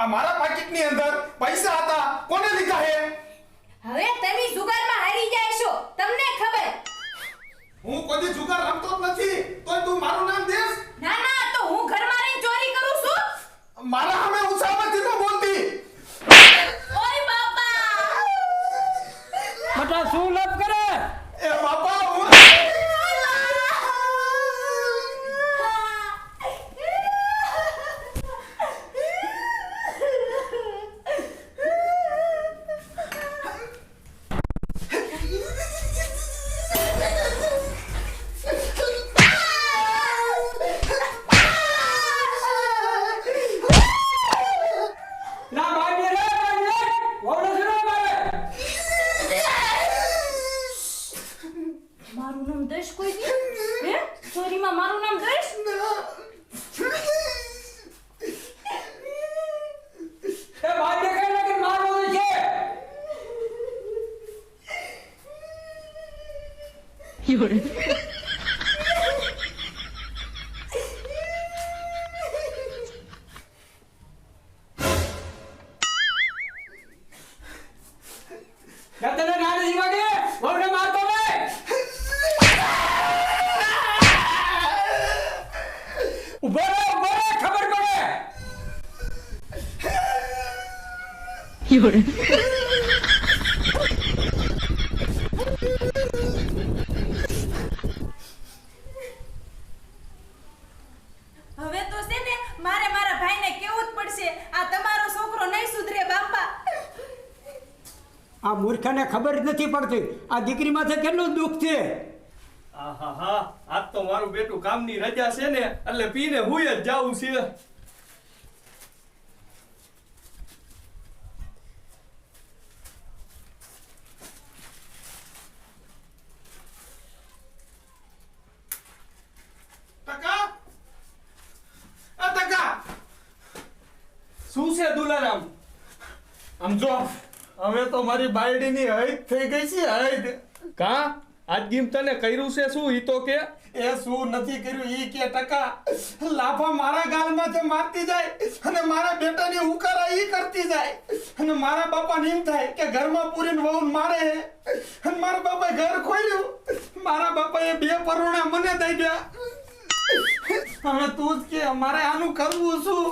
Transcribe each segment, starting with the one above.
આ મારા પાકીટની અંદર પૈસા હતા. કોને લીધા હે? હવે તમે જુગારમાં હારી જાય છો. તમને ખબર. હું કોઈ જુગાર રમતો જ નથી. તોય તું મારું નામ દેસ ના ના તો હું ઘરમાં રહી ચોરી કરું છું? મારા સામે ઉછાળવાથી ન બોલતી ઓય બાપા બટા શું લપ કરે એ બાપા હું ના ભાઈ રે ભાઈ રે ઓડો સુનો મારે મારું નામ દશ કોઈ દી હે ચોરીમાં મારું નામ દશ એ ભાઈ દેખાય ને કે મારો છે તને નાની જીવા કે ઓડને મારતો ને ઊભો રહે ઊભો રહે ખબર પડે હવે તો છે ને મારે મારા ભાઈને કેવું જ પડશે આ તમારો છોકરો નહીં સુધરે બાપા આ મૂર્ખને ખબર જ નથી પડતી. આ દીકરી માથે કેટલું દુઃખ છે? આહાહા આજ તો મારું બેટું કામની રજા છે ને એટલે પીને હુંય જ જાઉં છે. ટકા? આ ટકા? શું છે દુલારામ? આમ જો. હવે તો મારી બાયડીની હૈદ થઈ ગઈ છે હૈદ. કા? આજ ગીમ તને કર્યું છે શું? ઈ તો કે? એ શું નથી કર્યું ઈ કે ટકા લાફા મારા ગાલમાંથી મારતી જાય અને મારા બેટાની ઉકારા ઈ કરતી જાય અને મારા બાપા એમ થાય કે ઘરમાં પૂરીને વહુ મારે અને મારા બાપાએ ઘર ખોલ્યું. મારા બાપાએ બે પરોણા મને દઈ ગયા. હવે તું જ કે મારે આનું કરવું શું?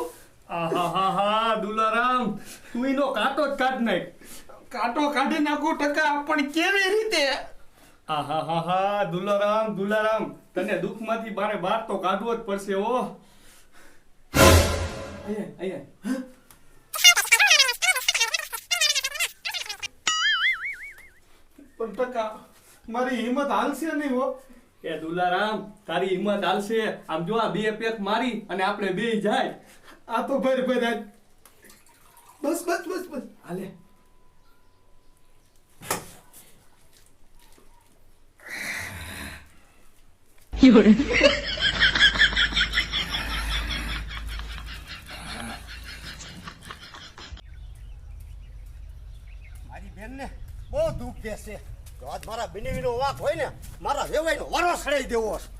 આહાહાહા દુલારામ. તું એનો કાંટો જ કાઢ નાખ. કાંટો કાઢી નાખું ટકા પણ કેવી રીતે? આહાહાહા દુલારામ દુલારામ. તને દુઃખમાંથી બારે બાર તો કાઢવો જ પડશે ઓ અહીંયા અહીંયા પણ ટકા મારી હિંમત હાલશે નહીં હો. એ દુલારામ તારી હિંમત હાલશે. આમ જો આ બે પેક મારી અને આપણે બે જાય. આ તો ભર ભર બસ બસ બસ બસ. હાલે. મારી બેનને બહુ દુઃખ દેશે તો આજ મારા બિનેવીનો વાક હોય ને મારા વેવાઈનો વારો સડાઈ દેવો છે.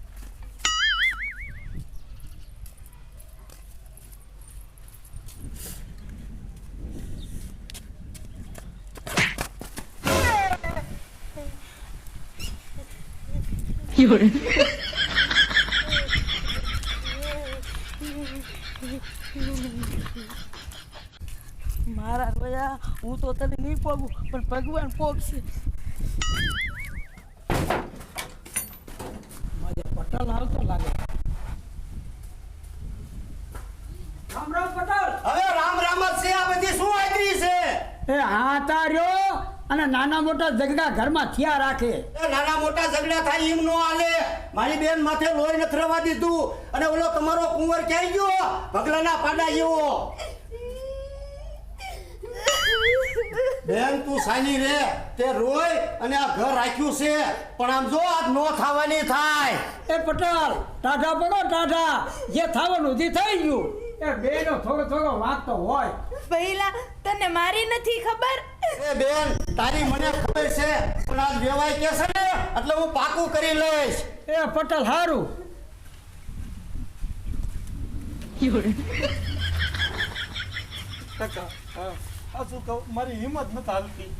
મારા રોયા હું તો તને નહીં પોગું પણ ભગવાન પોગશે. મારે પટેલ હાલતો લાગે. રામ રામ પટેલ. હવે રામ રામ જ છે આ બધી. શું આદરી છે? એ હા તાર્યો અને નાના મોટા ઝઘડા ઘરમાં થયા રાખે. એ નાના મોટા ઝઘડા થાય એમ નો હાલે. મારી બેન માથે લોહી નથરવા દીધું. અને ઓલો તમારો કુંવર ક્યાં ગયો? ભગલાના પાડા જેવો. બેન તું સાની રે. તે રોય અને આ ઘર રાખ્યું છે. પણ આમ જો આજ નો થવાની થાય. એ પટેલ ટાઢા પડો ટાઢા. જે થવાનું જે થઈ ગયું. એ બેનો થોડો થોડો વાંક હોય. પહેલા તને મારી નથી ખબર? એ બેન તારી મને ખબર છે પણ આજ વેવાય કે છે ને એટલે હું પાકું કરી લઈશ. એ પટેલ હારું. ટકા આ શું કહું? મારી હિંમત નથી હાલતી.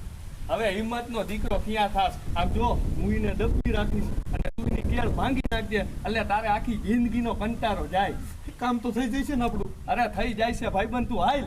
હવે હિંમતનો દીકરો ક્યાં થાસ આ જો હું એને દબકી રાખીશ અને તું એની કેળ ભાંગી નાખજે એટલે તારે આખી જિંદગીનો કંટારો જાય. કામ તો થઈ જશે ને આપણું. અરે થઈ જાય છે ભાઈબંધ તું હાલ.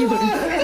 有人